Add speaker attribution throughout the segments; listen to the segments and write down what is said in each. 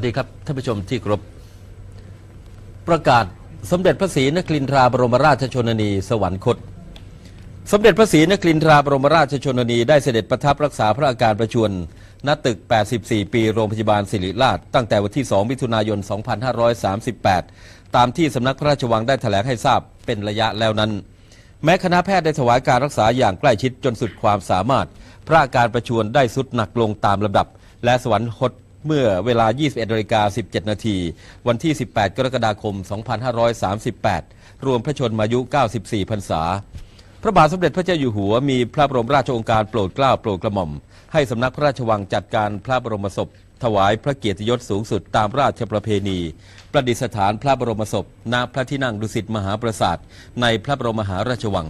Speaker 1: วัสดีครับท่านผู้ชมที่เครพประกาศสมเด็จพระศรีนครินทราบรมราชชนนี สวรรคต สมเด็จพระศรีนครินทราบรมราชชนนี ได้เสด็จประทับรักษาพระอาการประชวรณตึก 84 ปีโรงพยาบาลศิริราช ตั้งแต่วันที่ 2 มิถุนายน 2538 ตามที่สำนักพระราชวังได้แถลงให้ทราบเป็นระยะแล้วนั้น แม้คณะแพทย์ได้ถวายการรักษาอย่างใกล้ชิดจนสุดความสามารถ พระอาการประชวรได้สุดหนักลงตามลำดับ และสวรรคต เมื่อเวลา 21นาฬิกา17 นาที วันที่ 18 กรกฎาคม 2538 รวมพระชนมายุ 94 พรรษา พระบาทสมเด็จพระเจ้าอยู่หัวมีพระบรมราชโองการโปรดเกล้าโปรดกระหม่อม ให้สำนักพระราชวังจัดการพระบรมศพ ถวายพระเกียรติยศสูงสุดตามราชประเพณี ประดิษฐานพระบรมศพณพระที่นั่งดุสิตมหาปราสาทในพระบรมมหาราชวัง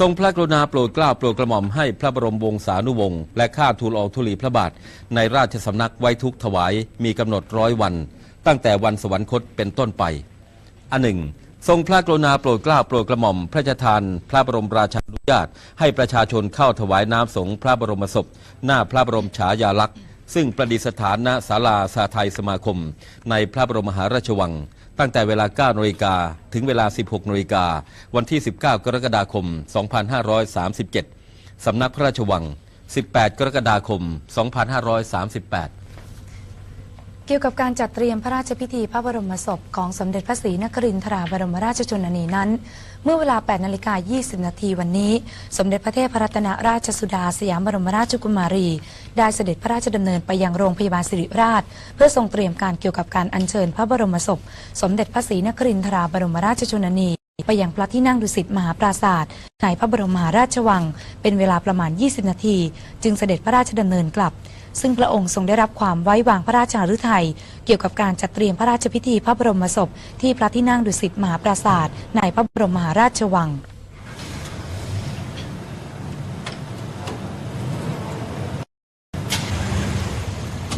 Speaker 1: ทรงพระกรุณาโปรดเกล้าโปรดกระหม่อมให้พระบรมวงศานุวงศ์และข้าทูลออกทุลีพระบาท ในราชสำนักไว้ทุกถวายมีกำหนดร้อยวัน ตั้งแต่วันสวรรคตเป็นต้นไป อันหนึ่ง ทรงพระกรุณาโปรดเกล้าโปรดกระหม่อม พระราชทาน พระบรมราชานุญาต ให้ประชาชนเข้าถวายน้ำสงฆ์พระบรมศพ หน้าพระบรมฉายาลักษณ์ ซึ่งประดิษฐานณศาลาสาไทยสมาคม ในพระบรมมหาราชวัง ตั้งแต่เวลา 9นาฬิกาถึงเวลา 16นาฬิกาวันที่ 19 กรกฎาคม 2537 สำนักพระราชวัง 18 กรกฎาคม 2538
Speaker 2: เกี่ยวกับการจัดเตรียมพระราชพิธีพระบรมศพของสมเด็จพระศรีนครินทราบรมราชชนนีนั้น เมื่อเวลา 8 นาฬิกา 20 นาทีวันนี้ สมเด็จพระเทพรัตนราชสุดาสยามบรมราชกุมารี ได้เสด็จพระราชดำเนินไปยังโรงพยาบาลสิริราช เพื่อทรงเตรียมการเกี่ยวกับการอัญเชิญพระบรมศพ สมเด็จพระศรีนครินทราบรมราชชนนีไปยังพระที่นั่งดุสิตมหาปราศาสตร์ในพระบรมมหาราชวัง เป็นเวลาประมาณ 20 นาที จึงเสด็จพระราชดำเนินกลับ ซึ่งพระองค์ทรงได้รับความไว้วางพระราชาฤทัยเกี่ยวกับการจัดเตรียมพระราชพิธีพระบรมศพที่พระที่นั่งดุสิตมหาปราศาสตร์ในพระบรมมหาราชวัง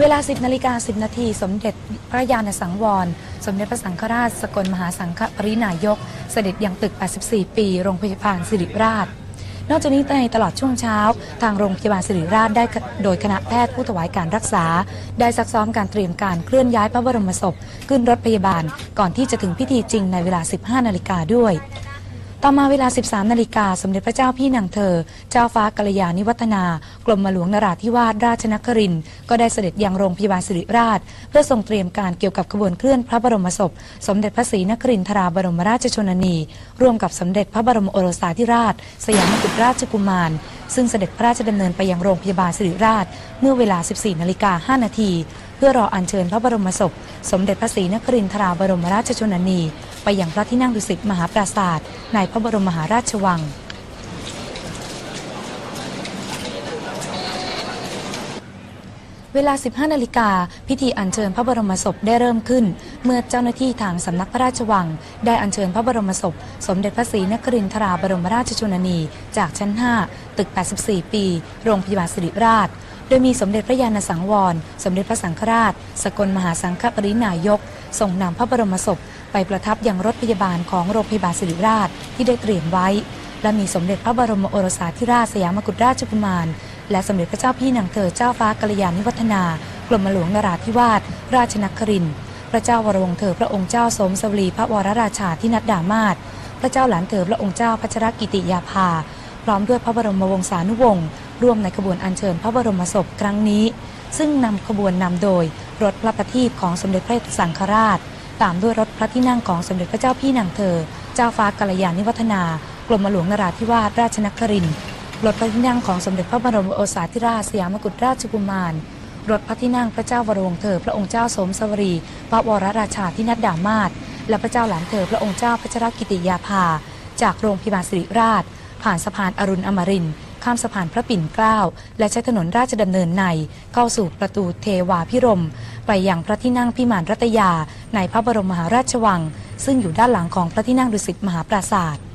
Speaker 2: เวลา 10นาฬิกา10 นาที สมเด็จพระยาณสังวร สมเด็จพระสังฆราช สกลมหาสังฆปรินายก เสด็จยังตึก 84 ปี โรงพยาบาลสิริราช นอกจากนี้ในตลอดช่วงเช้า ทางโรงพยาบาลสิริราชได้โดยคณะแพทย์ผู้ถวายการรักษา ได้ซักซ้อมการเตรียมการเคลื่อนย้ายพระบรมศพ ขึ้นรถพยาบาล ก่อนที่จะถึงพิธีจริงในเวลา 15 นาฬิกาด้วย ต่อมาเวลา 13 นาฬิกา สมเด็จพระเจ้าพี่นางเธอ เจ้าฟ้ากัลยาณิวัฒนา กรมหลวงนราธิวาสราชนครินทร์ก็ได้เสด็จยังโรงพยาบาลสิริราช เพื่อทรงเตรียมการเกี่ยวกับขบวนเคลื่อนพระบรมศพ สมเด็จพระศรีนครินทราบรมราชชนนี ร่วมกับสมเด็จพระบรมโอรสาธิราช สยามกุฎราชกุมาร ซึ่งเสด็จพระราชดำเนินไปยังโรงพยาบาลสิริราช เมื่อเวลา 14 นาฬิกา 5 นาที เพื่อรออัญเชิญพระบรมศพ สมเด็จพระศรีนครินทราบรมราชชนนี ไปยังพระที่นั่งดุสิตมหาปราศาสตในพระบรมมหาราชวัง เวลา 15 นาฬิกา พิธีอัญเชิญพระบรมศพได้เริ่มขึ้น เมื่อเจ้าหน้าที่ทางสำนักพระราชวัง ได้อัญเชิญพระบรมศพ สมเด็จพระศรีนครินทราบรมราชชนนี จากชั้น 5 ตึก 84 ปี โรงพยาบาลสิริราชโดยมีสมเด็จพระยาณสังวร สมเด็จพระสังฆราช สกลมหาสังฆปรินายก ทรงนำพระบรมศพ ไปประทับยังรถพยาบาลของโรงพยาบาลสิริราชที่ได้เตรียมไว้ และมีสมเด็จพระบรมโอรสาธิราชสยามกุฎราชกุมาร และสมเด็จพระเจ้าพี่นางเธอเจ้าฟ้ากัลยาณิวัฒนากรมหลวงนราธิวาสราชนครินทร์พระเจ้าวรวงเธอพระองค์เจ้าสมสวรีพระวรราชาที่นัดดามาศพระเจ้าหลานเธอพระองค์เจ้าพัชรกิติยาภา พร้อมด้วยพระบรมวงศานุวงศ์ร่วมในขบวนอัญเชิญพระบรมศพครั้งนี้ ซึ่งนำขบวนนำโดยรถพระประทีปของสมเด็จพระสังฆราช ตามด้วยรถพระที่นั่งของสมเด็จพระเจ้าพี่นางเธอ เจ้าฟ้ากัลยาณิวัฒนากรมหลวงนราธิวาสราชนครินทร์รถพระที่นั่งของสมเด็จพระบรมโอรสาธิราชสยามกุฎราชกุมาร รถพระที่นั่งพระเจ้าวรวงเธอ พระองค์เจ้าสมสวรี พระวรราชาที่นัดดามาศและพระเจ้าหลานเธอ พระองค์เจ้าพัชรกิติยาภา จากโรงพยาบาลสิริราช ผ่านสะพานอรุณอมรินทร์ ข้ามสะพานพระปิ่นเกล้าและใช้ถนนราชดำเนินใน เข้าสู่ประตูเทวาพิรม ไปยังพระที่นั่งพิมานรัตยา ในพระบรมมหาราชวัง ซึ่งอยู่ด้านหลังของพระที่นั่งดุสิตมหาปราศาสตร์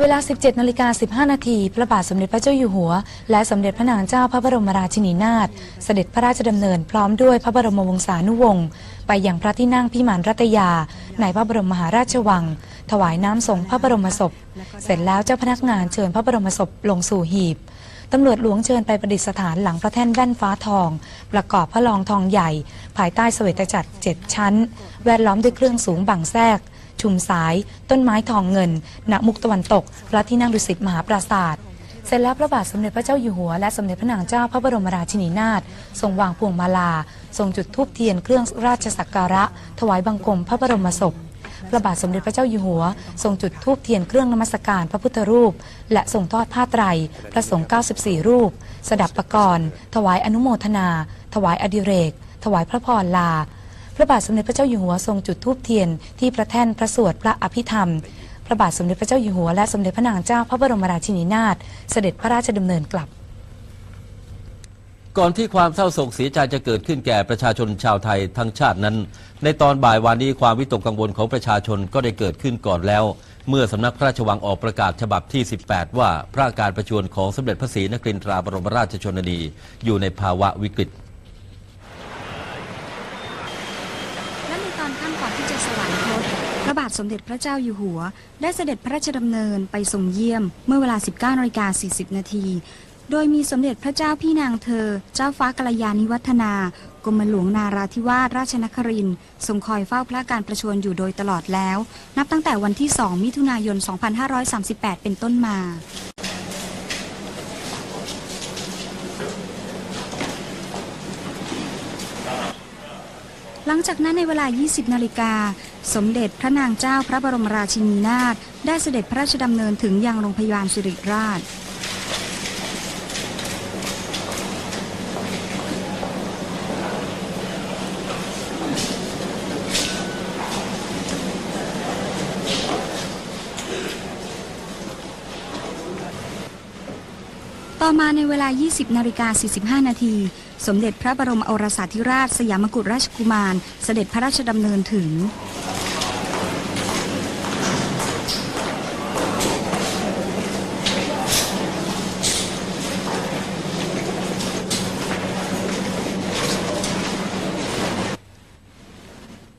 Speaker 2: เวลา 17นาฬิกา15 นาทีพระบาทสมเด็จพระเจ้าอยู่หัว และสมเด็จพระนางเจ้าพระบรมราชินีนาถเสด็จพระราชดำเนินพร้อมด้วยพระบรมวงศานุวงศ์ไปยังพระที่นั่งพิมานรัตยา ในพระบรมมหาราชวัง ถวายน้ำสงพระบรมศพ เสร็จแล้วเจ้าพนักงานเชิญพระบรมศพลงสู่หีบตำรวจหลวงเชิญไปประดิษฐานหลังพระแท่นแว่นฟ้าทอง ประกอบพระลองทองใหญ่ ภายใต้เสวตจักรเจ็ดชั้น แวดล้อมด้วยเครื่องสูงบังแทรก ชุมสาย ต้นไม้ทองเงิน ณ มุกตะวันตก พระที่นั่งดุสิตมหาปราศาสตร์เสร็จแล้วพระบาทสมเด็จพระเจ้าอยู่หัวและสมเด็จพระนางเจ้าพระบรมราชินีนาถทรงวางพวงมาลา ทรงจุดธูปเทียนเครื่องราชสักการะ ถวายบังคมพระบรมศพ พระบาทสมเด็จพระเจ้าอยู่หัว ทรงจุดธูปเทียนเครื่องนมัสการพระพุทธรูป และทรงทอดผ้าไตร พระสงฆ์94 รูป สดับประกรณ์ถวายอนุโมทนา ถวายอดิเรก ถวายพระพรลา พระบาทสมเด็จพระเจ้าอยู่หัวทรงจุดธูปเทียนที่พระแท่นพระสวดพระอภิธรรม พระบาทสมเด็จพระเจ้าอยู่หัวและสมเด็จพระนางเจ้าพระบรมราชินีนาถเสด็จพระราชดำเนินกลับ
Speaker 1: ก่อนที่ความเศร้าโศกเสียใจจะเกิดขึ้นแก่ประชาชนชาวไทยทั้งชาตินั้น ในตอนบ่ายวันนี้ความวิตกกังวลของประชาชนก็ได้เกิดขึ้นก่อนแล้ว เมื่อสำนักพระราชวังออกประกาศฉบับที่ 18 ว่าพระาการประชวรของสมเด็จพระศรีนครินทราบรมราชชนนีอยู่ในภาวะวิกฤต
Speaker 3: และในตอนค่ำก่อนที่จะสวรรคต พ ระบาทสมเด็จพระเจ้าอยู่หัว ได้เสด็จพระราชดำเนินไปทรงเยี่ยมเมื่อเวลา 19นาฬิกา40 นาที โดยมีสมเด็จพระเจ้าพี่นางเธอ เจ้าฟ้ากัลยาณิวัฒนากรมหลวงนาราธิวาสราชนครินทร์ทรงคอยเฝ้าพระการประชวรอยู่โดยตลอดแล้ว นับตั้งแต่วันที่ 2 มิถุนายน 2538 เป็นต้นมาหลังจากนั้นในเวลา 20 นาฬิกา สมเด็จพระนางเจ้าพระบรมราชินีนาถได้เสด็จพระราชดำเนินถึงยังโรงพยาบาลสิริราช ต่อมาในเวลา 20นาฬิกา45 นาที สมเด็จพระบรมโอรสาธิราชสยามกุฎราชกุมาร เสด็จพระราชดำเนินถึง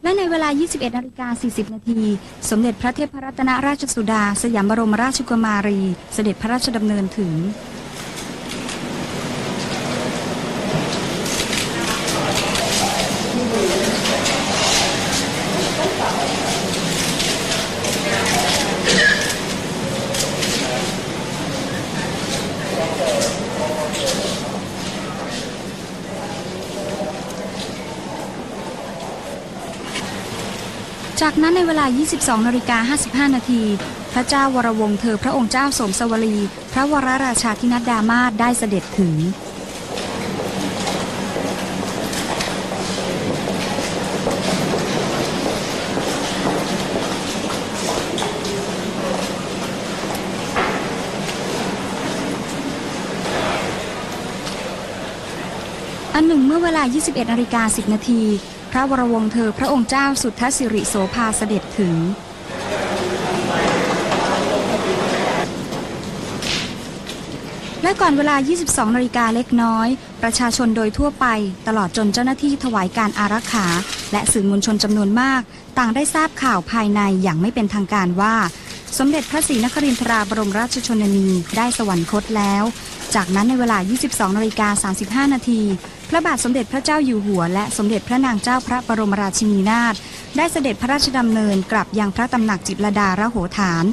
Speaker 3: และใน เวลา 21นาฬิกา40 นาที สมเด็จพระเทพรัตนราชสุดา สยามบรมราชกุมารี เสด็จพระราชดำเนินถึง จากนั้นในเวลา 22นาฬิกา55 นาที พระเจ้าวรวงศ์เธอพระองค์เจ้าสมสวลีพระวรราชาธินัดดามาศได้เสด็จถึง อันหนึ่งเมื่อเวลา 21นาฬิกา10 นาที พระวรวงศ์เธอพระองค์เจ้าสุทธสิริโสภาเสด็จถึง และก่อนเวลา 22นาฬิกาเล็กน้อย ประชาชนโดยทั่วไป ตลอดจนเจ้าหน้าที่ถวายการอารักขา และสื่อมวลชนจำนวนมาก ต่างได้ทราบข่าวภายในอย่างไม่เป็นทางการว่า สมเด็จพระศรีนครินทราบรมราชชนนีได้สวรรคตแล้ว จากนั้นในเวลา 22นาฬิกา35นาที ระบาทสมเด็จพระเจ้าอยู่หัว และสมเด็จพระนางเจ้าพระบรมราชินีนาถได้เสด็จพระราชดำเนินกลับยังพระตำหนักจิตรดาระโหฐาน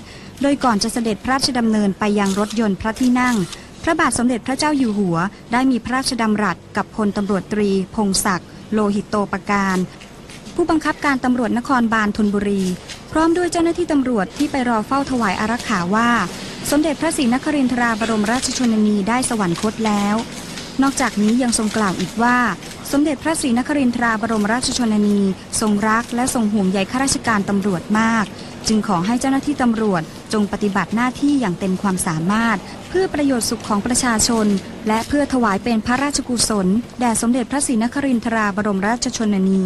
Speaker 3: โดยก่อนจะเสด็จพระราชดำเนินไปยังรถยนต์พระที่นั่ง พระบาทสมเด็จพระเจ้าอยู่หัว ได้มีพระราชดำรัสกับพลตำรวจตรี พงศักดิ์โลหิตโตปการผู้บังคับการตำรวจนครบาลธนบุรี พร้อมด้วยเจ้าหน้าที่ตำรวจที่ไปรอเฝ้าถวายอารักขาว่า สมเด็จพระศรีนครินทราบรมราชชนนีได้สวรรคตแล้ว นอกจากนี้ยังทรงกล่าวอีกว่า สมเด็จพระศรีนครินทราบรมราชชนนี ทรงรักและทรงห่วงใยข้าราชการตำรวจมาก จึงขอให้เจ้าหน้าที่ตำรวจจงปฏิบัติหน้าที่อย่างเต็มความสามารถ เพื่อประโยชน์สุขของประชาชน และเพื่อถวายเป็นพระราชกุศล แด่สมเด็จพระศรีนครินทราบรมราชชนนี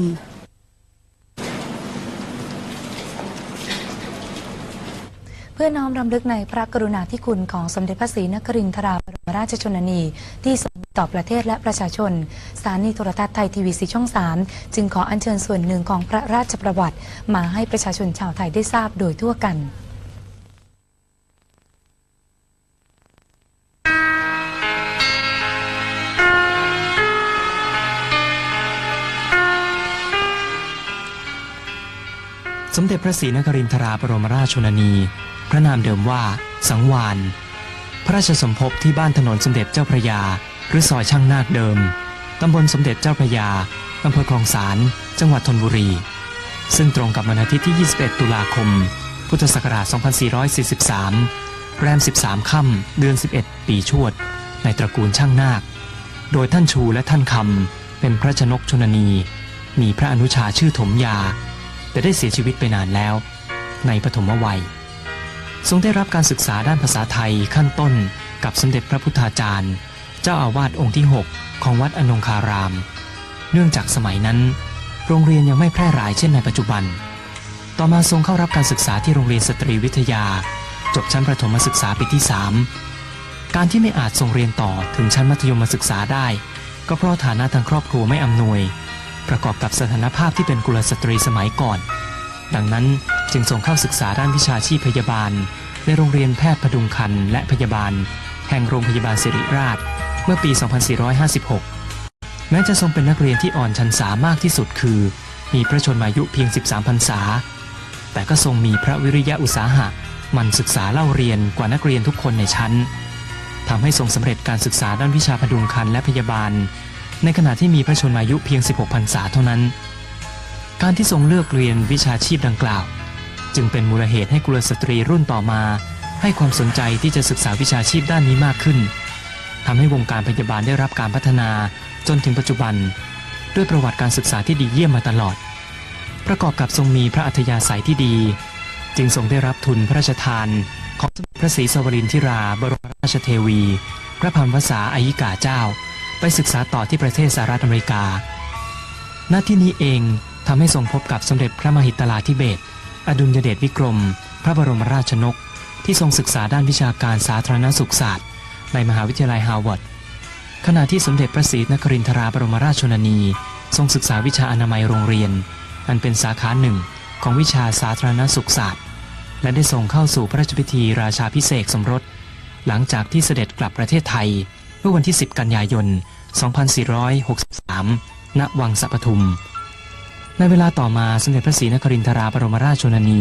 Speaker 2: เพื่อน้อมรำลึกในพระกรุณาธิคุณของสมเด็จพระศรีนครินทราบรมราชชนนีที่ทรงมี ต่อประเทศและประชาชน สถานีโทรทัศน์ไทยทีวีสีช่อง 3 จึงขออัญเชิญส่วนหนึ่งของพระราชประวัติ มาให้ประชาชนชาวไทยได้ทราบโดยทั่วกัน
Speaker 4: สมเด็จพระศรีนครินทราบรมราชชนนี พระนามเดิมว่า สังวาน พระราชสมภพที่บ้านถนนสมเด็จเจ้าพระยา หรือซอยช่างนาคเดิม ตำบลสมเด็จเจ้าพระยา อำเภอคลองสาร จังหวัดธนบุรี ซึ่งตรงกับวันอาทิตย์ที่ 21 ตุลาคม พุทธศักราช 2443 แรม 13 ค่ำเดือน 11 ปีชวด ในตระกูลช่างนาค โดยท่านชูและท่านคำเป็นพระชนกชนนี มีพระอนุชาชื่อถมยา แต่ได้เสียชีวิตไปนานแล้ว ในปฐมวัย ทรงได้รับการศึกษาด้านภาษาไทยขั้นต้นกับสมเด็จพระพุทธาจารย์ เจ้าอาวาสองค์ที่ 6 ของวัดอนงคาราม เนื่องจากสมัยนั้น โรงเรียนยังไม่แพร่หลายเช่นในปัจจุบัน ต่อมาทรงเข้ารับการศึกษาที่โรงเรียนสตรีวิทยา จบชั้นประถมศึกษาปีที่ 3 การที่ไม่อาจทรงเรียนต่อถึงชั้นมัธยมศึกษาได้ ก็เพราะฐานะทางครอบครัวไม่อำนวย ประกอบกับสถานภาพที่เป็นกุลสตรีสมัยก่อน ดังนั้นจึงส่งเข้าศึกษาด้านวิชาชีพพยาบาลในโรงเรียนแพทย์พดุงคันและพยาบาล แห่งโรงพยาบาลสิริราช เมื่อปี 2456 แม้จะทรงเป็นนักเรียนที่อ่อนชันสามากที่สุดคือ มีพระชนมายุเพียง 13พรรษา แต่ก็ทรงมีพระวิริยะอุตสาหะมันศึกษาเล่าเรียนกว่านักเรียนทุกคนในชั้นทำให้ทรงสำเร็จการศึกษาด้านวิชาพดุงคันและพยาบาล ในขณะที่มีพระชนมายุเพียง 16พรรษาเท่านั้น การที่ทรงเลือกเรียนวิชาชีพดังกล่าว จึงเป็นมูลเหตุให้กุลสตรีรุ่นต่อมา ให้ความสนใจที่จะศึกษาวิชาชีพด้านนี้มากขึ้น ทำให้วงการพยาบาลได้รับการพัฒนาจนถึงปัจจุบัน ด้วยประวัติการศึกษาที่ดีเยี่ยมมาตลอด ประกอบกับทรงมีพระอัธยาศัยที่ดี จึงทรงได้รับทุนพระราชทาน ของสมเด็จพระศรีสวรินทิราบรมราชเทวี พระพันวษาอายิกาเจ้า ไปศึกษาต่อที่ประเทศสหรัฐอเมริกา หน้าที่นี้เองทำให้ทรงพบกับสมเด็จพระมหิตลาธิเบศรอดุลยเดชวิกรม พระบรมราชชนก ที่ทรงศึกษาด้านวิชาการสาธารณสุขศาสตร์ ในมหาวิทยาลัยฮาร์วาร์ดขณะที่สมเด็จพระศรีนครินทราบรมราชชนนี ทรงศึกษาวิชาอนามัยโรงเรียน อันเป็นสาขาหนึ่งของวิชาสาธารณสุขศาสตร์ และได้ส่งเข้าสู่พระราชพิธีราชาพิเศษสมรส หลังจากที่เสด็จกลับประเทศไทย เมื่อวันที่ 10 กันยายน 2463 ณ วังสะปทุม ในเวลาต่อมาสมเด็จพระศรีนครินทราบรมราชชนนี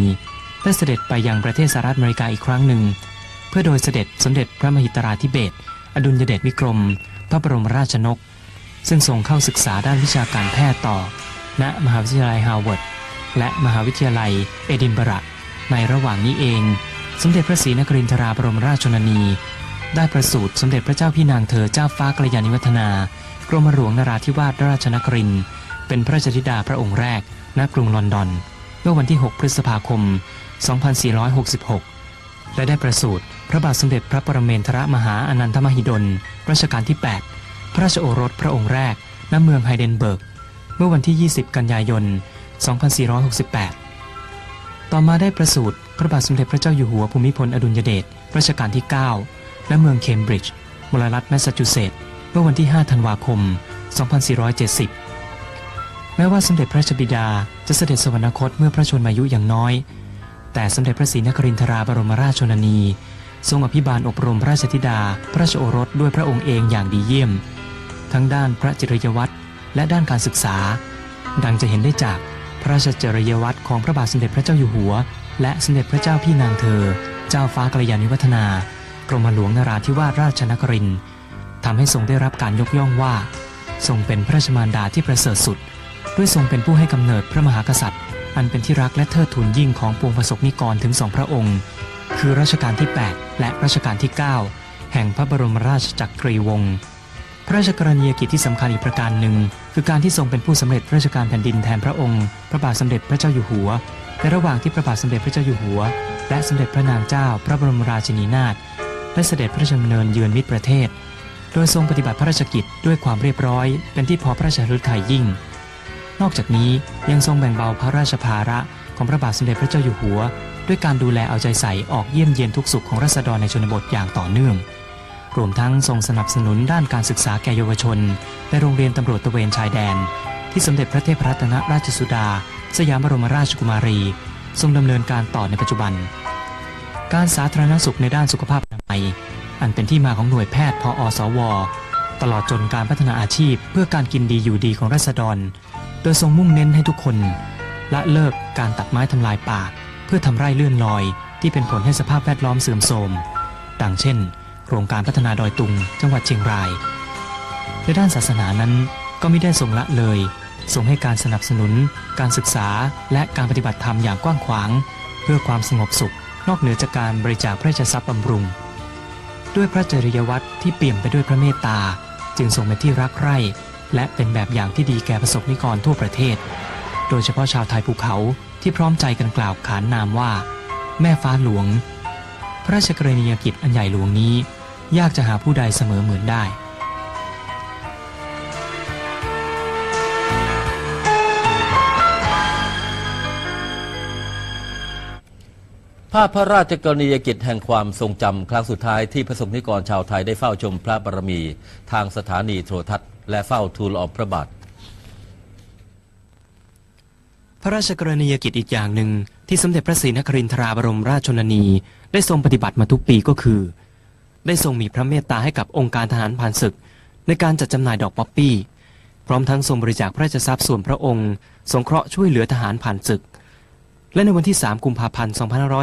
Speaker 4: ได้เสด็จไปยังประเทศสหรัฐอเมริกาอีกครั้งหนึ่ง พื่อโดยเสด็จสมเด็จพระมหิตราธิเบศอดุลยเดชวิกรม พระบรมราชนก ซึ่งทรงเข้าศึกษาด้านวิชาการแพทย์ต่อ ณมหาวิทยาลัยฮาร์วาร์ดและมหาวิทยาลัยเอดินบะระในระหว่างนี้เอง สมเด็จพระศรีนครินทราบรมราชชนนี ได้ประสูติสมเด็จพระเจ้าพี่นางเธอเจ้าฟ้ากัลยาณิวัฒนากรมหลวงนราธิวาสราชนครินเป็นพระราชธิดาพระองค์แรกณกรุงลอนดอน เมื่อวันที่ 6 พฤษภาคม 2466 และได้ประสูติพระบาทสมเด็จพระปรเมนทรมหาอนันทมหิดลรัชกาลที่ 8 พระราชโอรสพระองค์แรก ณ เมืองไฮเดนเบิร์ก เมื่อวันที่ 20 กันยายน 2468 ต่อมาได้ประสูติพระบาทสมเด็จพระเจ้าอยู่หัวภูมิพลอดุลยเดชรัชกาลที่ 9 ณ เมืองเคมบริดจ์ มลรัฐแมสซาชูเซตส์ เมื่อวันที่ 5 ธันวาคม 2470 แม้ว่าสมเด็จพระราชบิดาจะเสด็จสวรรคตเมื่อพระชนมายุอย่างน้อย แต่สมเด็จพระศรีนครินทราบรมราชชนนี ทรงอภิบาลอบรมพระราชธิดา พระราชโอรสด้วยพระองค์เองอย่างดีเยี่ยม ทั้งด้านพระจริยวัตรและด้านการศึกษา ดังจะเห็นได้จากพระราชจริยวัตรของพระบาทสมเด็จพระเจ้าอยู่หัว และสมเด็จพระเจ้าพี่นางเธอ เจ้าฟ้ากัลยาณิวัฒนากรมหลวงนราธิวาสราชนครินทำให้ทรงได้รับการยกย่องว่า ทรงเป็นพระราชมารดาที่ประเสริฐสุด ด้วยทรงเป็นผู้ให้กำเนิดพระมหากษัตริย์ อันเป็นที่รักและเทิดทูนยิ่งของปวงประสบนิกรถึงสองพระองค์ คือรัชกาลที่ 8 และรัชกาลที่ 9 แห่งพระบรมราชจักรีวงศ์พระราชกรณียกิจที่สำคัญอีกประการหนึ่ง คือการที่ทรงเป็นผู้สำเร็จราชการแผ่นดินแทนพระองค์ พระบาทสมเด็จพระเจ้าอยู่หัวในระหว่างที่พระบาทสมเด็จพระเจ้าอยู่หัว และสมเด็จพระนางเจ้า พระบรมราชินีนาถได้เสด็จพระราชดำเนินเยือนมิตรประเทศ โดยทรงปฏิบัติพระราชกิจด้วยความเรียบร้อย เป็นที่พอพระราชฤทัยยิ่ง นอกจากนี้ยังทรงแบ่งเบาพระราชภาระของพระบาทสมเด็จพระเจ้าอยู่หัว ด้วยการดูแลเอาใจใส่ออกเยี่ยมเยียนทุกสุขของรัษฎรในชนบทอย่างต่อเนื่อง รวมทั้งทรงสนับสนุนด้านการศึกษาแก่เยาวชนในโรงเรียนตำรวจตะเวนชายแดน ที่สมเด็จพระเทพรัตนราชสุดา สยามบรมราชกุมารี ทรงดำเนินการต่อในปัจจุบัน การสาธารณสุขในด้านสุขภาพอนามัยอันเป็นที่มาของหน่วยแพทย์พออสว ตลอดจนการพัฒนาอาชีพ เพื่อการกินดีอยู่ดีของราษฎร โดยทรงมุ่งเน้นให้ทุกคนละเลิกการตัดไม้ทำลายป่าเพื่อทำไร่เลื่อนลอย ที่เป็นผลให้สภาพแวดล้อมเสื่อมโทรม ดังเช่น โครงการพัฒนาดอยตุง จังหวัดเชียงราย ในด้านศาสนานั้นก็ไม่ได้ทรงละเลยทรงให้การสนับสนุน การศึกษา และการปฏิบัติธรรมอย่างกว้างขวาง เพื่อความสงบสุข นอกเหนือจากการบริจาคพระราชทรัพย์บำรุง ด้วยพระจริยวัตรที่เปี่ยมไปด้วยพระเมตตา จึงทรงเป็นที่รักใคร่ และเป็นแบบอย่างที่ดีแก่ประสบนิกรทั่วประเทศ โดยเฉพาะชาวไทยภูเขาที่พร้อมใจกันกล่าวขานนามว่า แม่ฟ้าหลวง พระราชกรณียกิจอันใหญ่หลวงนี้ ยากจะหาผู้ใดเสมอเหมือนได้
Speaker 1: ภาพพระราชกรณียกิจแห่งความทรงจำครั้งสุดท้ายที่ประสบนิกรชาวไทยได้เฝ้าชมพระบารมี ทางสถานีโทรทัศน์ และเฝ้าทูลอองพระบาท
Speaker 4: พระราชกรณียกิจอีกอย่างหนึ่งที่สมเด็จพระศรีนครินทราบรมราชชนนีได้ทรงปฏิบัติมาทุกปีก็คือ ได้ทรงมีพระเมตตาให้กับองค์การทหารผ่านศึก ในการจัดจำหน่ายดอกป๊อปปี้ พร้อมทั้งทรงบริจาคพระราชทรัพย์ส่วนพระองค์ สงเคราะห์ช่วยเหลือทหารผ่านศึก และในวันที่ 3 กุมภาพันธ์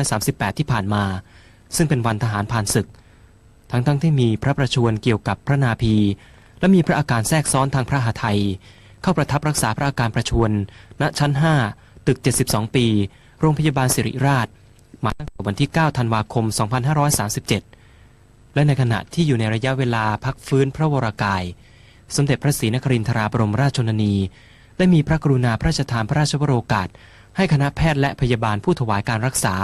Speaker 4: 2538 ที่ผ่านมา ซึ่งเป็นวันทหารผ่านศึก ทั้งๆทที่มีพระประชวรเกี่ยวกับพระนาภี และมีพระอาการแทรกซ้อนทางพระหฤทัยเข้าประทับรักษาพระอาการประชวรณชั้น 5 ตึก 72 ปี โรงพยาบาลสิริราช มาตั้งแต่วันที่ 9 ธันวาคม 2537 และในขณะที่อยู่ในระยะเวลาพักฟื้นพระวรากาย สมเด็จพระศรีนครินทราบรมราชชนนี ได้มีพระกรุณาพระราชทานพระราชวโรกาส ให้คณะแพทย์และพยาบาลผู้ถวายการรักษา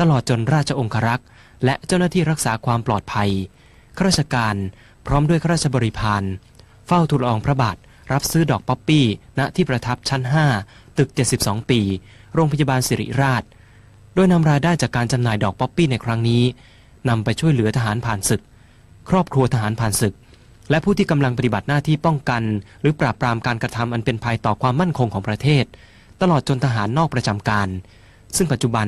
Speaker 4: ตลอดจนราชองครักษ์และเจ้าหน้าที่รักษาความปลอดภัยข้าราชการ พร้อมด้วยข้าราชบริพารเฝ้าทูลอองพระบาท รับซื้อดอกป๊อปปี้ ณที่ประทับชั้น 5 ตึก 72 ปี โรงพยาบาลสิริราช โดยนำรายได้จากการจำหน่ายดอกป๊อปปี้ในครั้งนี้นำไปช่วยเหลือทหารผ่านศึก ครอบครัวทหารผ่านศึก และผู้ที่กำลังปฏิบัติหน้าที่ป้องกัน หรือปราบปรามการกระทำอันเป็นภัยต่อความมั่นคงของประเทศ ตลอดจนทหารนอกประจำการ ซึ่งปัจจุบัน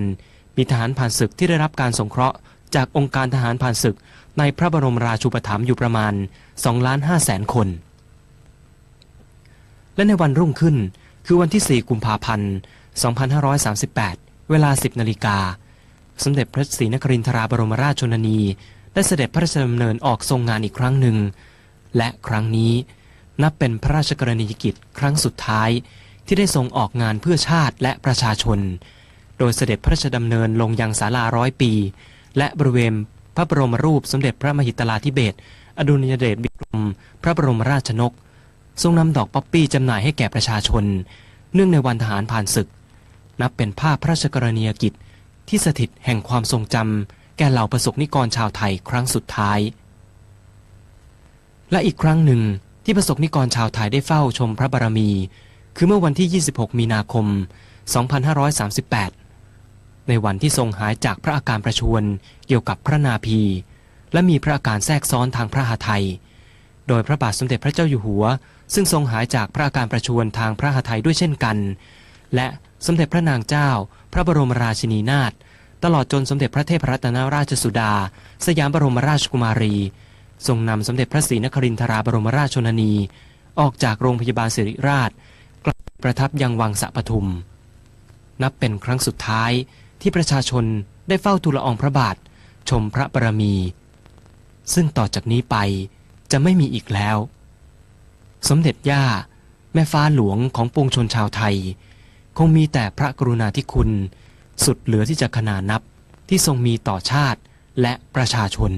Speaker 4: มีทหารผ่านศึกที่ได้รับการสงเคราะห์ จากองค์การทหารผ่านศึก ในพระบรมราชูปถัมภ์อยู่ประมาณ2ล้าน5แสนคน และในวันรุ่งขึ้นคือวันที่ 4 กุมภาพันธ์ 2538 เวลา 10 นาฬิกา สมเด็จพระศรีนครินทราบรมราชชนนี ได้เสด็จพระราชดำเนินออกทรงงานอีกครั้งหนึ่ง และครั้งนี้นับเป็นพระราชกรณียกิจครั้งสุดท้ายที่ได้ทรงออกงานเพื่อชาติและประชาชน โดยเสด็จพระราชดำเนินลงยังศาลาร้อยปี และบริเวณ พระบรมรูปสมเด็จพระมหิตลาธิเบศรอดุลยเดชบิกรม พระบรมราชนก ทรงนำดอกป๊อปปี้จำหน่ายให้แก่ประชาชน เนื่องในวันทหารผ่านศึก นับเป็นภาพพระราชกรณียกิจ ที่สถิตแห่งความทรงจำแก่เหล่าประสบนิกรชาวไทยครั้งสุดท้าย และอีกครั้งหนึ่งที่ประสบนิกรชาวไทยได้เฝ้าชมพระบารมี คือเมื่อวันที่ 26 มีนาคม 2538 ในวันที่ทรงหายจากพระอาการประชวรเกี่ยวกับพระนาภีและมีพระอาการแทรกซ้อนทางพระหทัยโดยพระบาทสมเด็จพระเจ้าอยู่หัว ซึ่งทรงหายจากพระอาการประชวรทางพระหทัยด้วยเช่นกัน และสมเด็จพระนางเจ้า พระบรมราชินีนาถตลอดจนสมเด็จพระเทพรัตนราชสุดา สยามบรมราชกุมารี ทรงนำสมเด็จพระศรีนครินทราบรมราชชนนี ออกจากโรงพยาบาลสิริราช กลับประทับยังวังสะปทุม นับเป็นครั้งสุดท้าย ที่ประชาชนได้เฝ้าทูลละอองพระบาท ชมพระบารมี ซึ่งต่อจากนี้ไปจะไม่มีอีกแล้ว สมเด็จย่า แม่ฟ้าหลวงของปวงชนชาวไทย คงมีแต่พระกรุณาธิคุณ สุดเหลือที่จะขนานับที่ทรงมีต่อชาติและประชาชน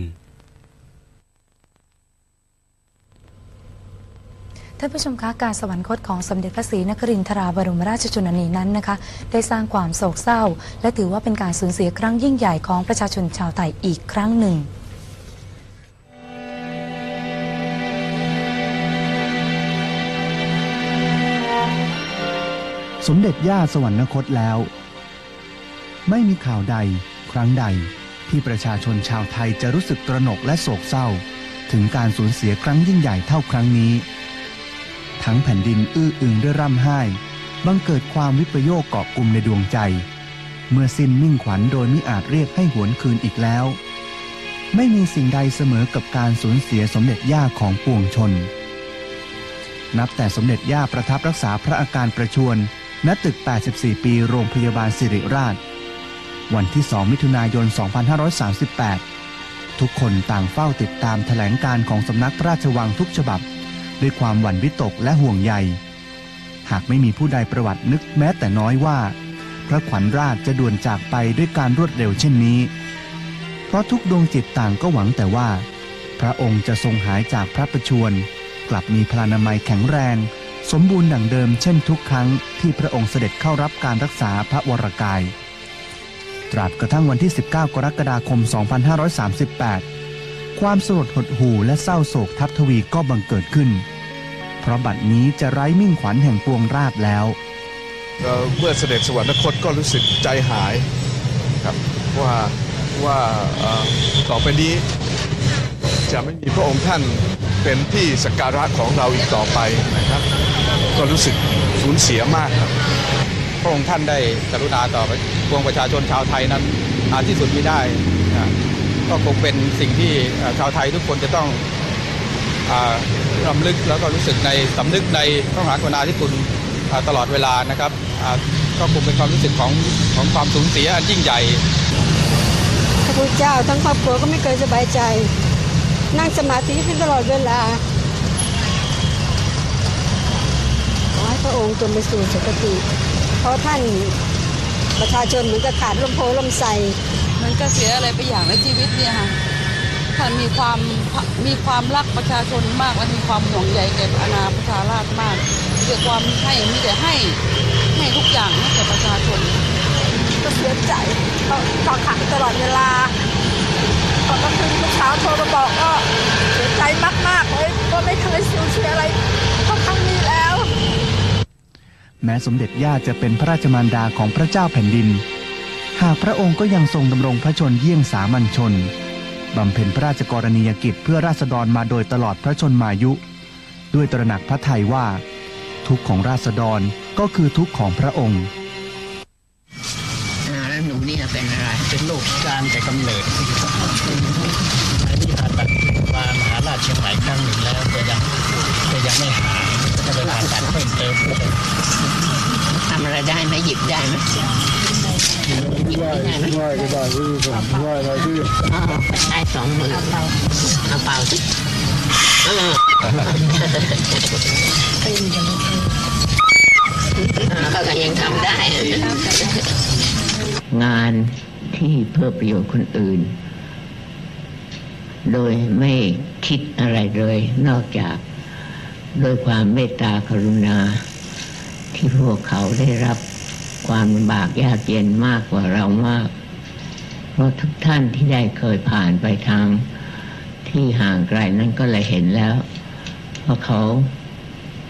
Speaker 2: ท่านผู้ชมคะการสวรรคตของสมเด็จพระศรีนครินทราบรมราชชนนีนั้นนะคะ ได้สร้างความโศกเศร้า และถือว่าเป็นการสูญเสียครั้งยิ่งใหญ่ของประชาชนชาวไทยอีกครั้งหนึ่ง
Speaker 5: สมเด็จย่าสวรรคตแล้ว ไม่มีข่าวใด ครั้งใด ที่ประชาชนชาวไทยจะรู้สึกตระหนกและโศกเศร้า ถึงการสูญเสียครั้งยิ่งใหญ่เท่าครั้งนี้ ทั้งแผ่นดินอื้ออึงด้วยร่ำไห้ บังเกิดความวิปโยคเกาะกลุ่มในดวงใจ เมื่อสิ้นมิ่งขวัญโดยมิอาจเรียกให้หวนคืนอีกแล้ว ไม่มีสิ่งใดเสมอกับการสูญเสียสมเด็จย่าของปวงชน นับแต่สมเด็จย่าประทับรักษาพระอาการประชวรณตึก 84 ปี โรงพยาบาลสิริราช วันที่ 2 มิถุนายน 2538 ทุกคนต่างเฝ้าติดตามแถลงการของสำนักพระราชวังทุกฉบับ ด้วยความหวั่นวิตกและห่วงใย หากไม่มีผู้ใดประวัตินึกแม้แต่น้อยว่า พระขวัญราชจะด่วนจากไปด้วยการรวดเร็วเช่นนี้ เพราะทุกดวงจิตต่างก็หวังแต่ว่า พระองค์จะทรงหายจากพระประชวรกลับมีพลานามัยแข็งแรง สมบูรณ์ดังเดิมเช่นทุกครั้งที่พระองค์เสด็จเข้ารับการรักษาพระวรกาย ตราบกระทั่งวันที่ 19 กรกฎาคม 2538 ความสลดหดหู่และเศร้าโศกทับทวีก็บังเกิดขึ้น เพราะบัดนี้จะไร้มิ่งขวัญแห่งปวงราชแล้ว
Speaker 6: เเมื่อเสด็จสวรรคตก็รู้สึกใจหายครับว่าว่าต่อไปนี้จะไม่มีพระองค์ท่านเป็นที่สักการะของเราอีกต่อไปนะครับ ก็รู้สึกสูญเสียมากครับ
Speaker 7: พระองค์ท่านได้กรุณาต่อปวงประชาชนชาวไทยนั้นหาที่สุดไม่ได้ ก็คงเป็นสิ่งที่ชาวไทยทุกคนจะต้องรำลึกแล้วก็รู้สึกในสำนึกในพระมหากรุณาธิคุณตลอดเวลานะครับก็คงเป็นความรู้สึกของของความสูญเสียอันยิ่งใหญ่
Speaker 8: พระพุทธเจ้าทั้งครอบครัวก็ไม่เคยสบายใจ นั่งสมาธิเป็นตลอดเวลาขอให้พระองค์จงไปสู่สุคติ เพราะท่านประชาชนเหมือนกับขาดลมโพลมใส
Speaker 9: มือนกับเสียอะไรไปอย่างในชีวิตเนี่ยค่ะท่านมีความมีความรักประชาชนมากและมีความห่วงใยแก่อาณาประชาราษฎร์มากเรียกความให้มีแต่ให้ให้ทุกอย่างให้แก่ประชาชน
Speaker 8: ก็เสียใจเขาเขาขังตลอดเวลาพอกลางคืนเมื่อเช้าโทรมาบอกก็เสียใจมากๆเลยก็ไม่เคยสูญเสียอะไรเท่าครั้งนี้แล้ว
Speaker 5: แม้สมเด็จย่าจะเป็นพระราชมารดาของพระเจ้าแผ่นดิน หากพระองค์ก็ยังทรงดำรงพระชนเยี่ยงสามัญชนบำเพ็ญพระราชกรณียกิจเพื่อราษฎรมาโดยตลอดพระชนมายุ ด้วยตระหนักพระทัยว่า ทุกข์ของราษฎรก็คือทุกข์ของพระองค์
Speaker 10: อ่าแล้วหนูนี่เป็นอะไร เป็นโรคพิการแต่กำเนิดอันนี้ผ่าตัดมามหาราชเชียงใหม่ครั้งหนึ่งแล้วแต่ยังแต่ยังไม่หายก็เลยผ่าตัดเพิ่มเติมทำอะไรได้ไหมหยิบได้ไหม หยิบได้ไหมไหวก็ได้พี่ผมไหวอะไรพี่ได้สองหมือเอาเป่าเอาเปล่าสิเออเขาก็ยังทำได้ งานที่เพื่อประโยชน์คนอื่น โดยไม่คิดอะไรเลย นอกจากโดยความเมตตากรุณาที่พวกเขาได้รับ ความลำบากยากเย็นมากกว่าเรามาก เพราะทุกท่านที่ได้เคยผ่านไปทางที่ห่างไกลนั้นก็เลยเห็นแล้วว่าเขา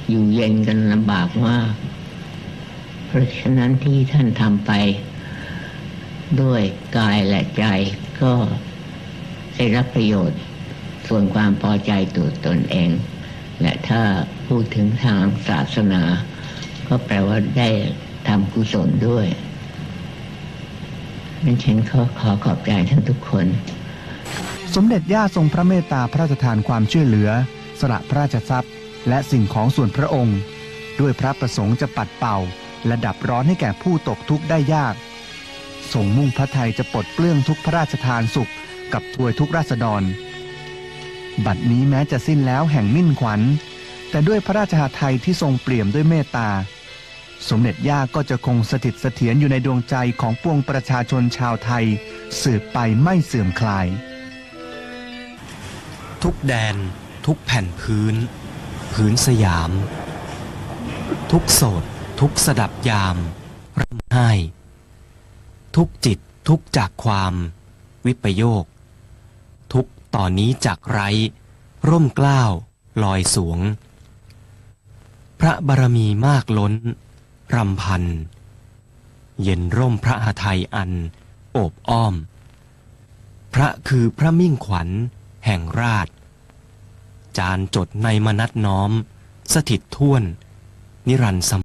Speaker 10: อยู่เย็นกันลำบากมาก เพราะฉะนั้นที่ท่านทำไป ด้วยกายและใจก็ได้รับประโยชน์ส่วนความพอใจตัวตนเอง และถ้าพูดถึงทางศาสนา ก็แปลว่าได้ ทำกุศลด้วยดังนั้นขอขอขอบใจท่านทุกคน
Speaker 5: สมเด็จย่าทรงพระเมตตาพระราชทานความช่วยเหลือ สละพระราชทรัพย์ และสิ่งของส่วนพระองค์ ด้วยพระประสงค์จะปัดเป่าและดับร้อนให้แก่ผู้ตกทุกข์ได้ยากทรงมุ่งพระไทยจะปลดเปลื้องทุกพระราชทานสุขกับทวยทุกราษฎร บัดนี้แม้จะสิ้นแล้วแห่งมิ่นขวัญ แต่ด้วยพระราชหฤทัยที่ทรงเปี่ยมด้วยเมตตา สมเด็จย่าก็จะคงสถิตเสถียรอยู่ในดวงใจของปวงประชาชนชาวไทย สืบไปไม่เสื่อมคลาย
Speaker 4: ทุกแดน ทุกแผ่นพื้น พื้นสยาม ทุกโสดทุกสดับยามร่ำไห้ ทุกจิตทุกจากความ วิปโยค ทุกตอนนี้จากไร ร่มกล้าว ลอยสวง พระบารมีมากล้น รำพัน เย็นร่มพระหทัยอัน โอบอ้อม พระคือพระมิ่งขวัญ แห่งราช จานจดในมนัดน้อม สถิตท่วน นิรันดร์สม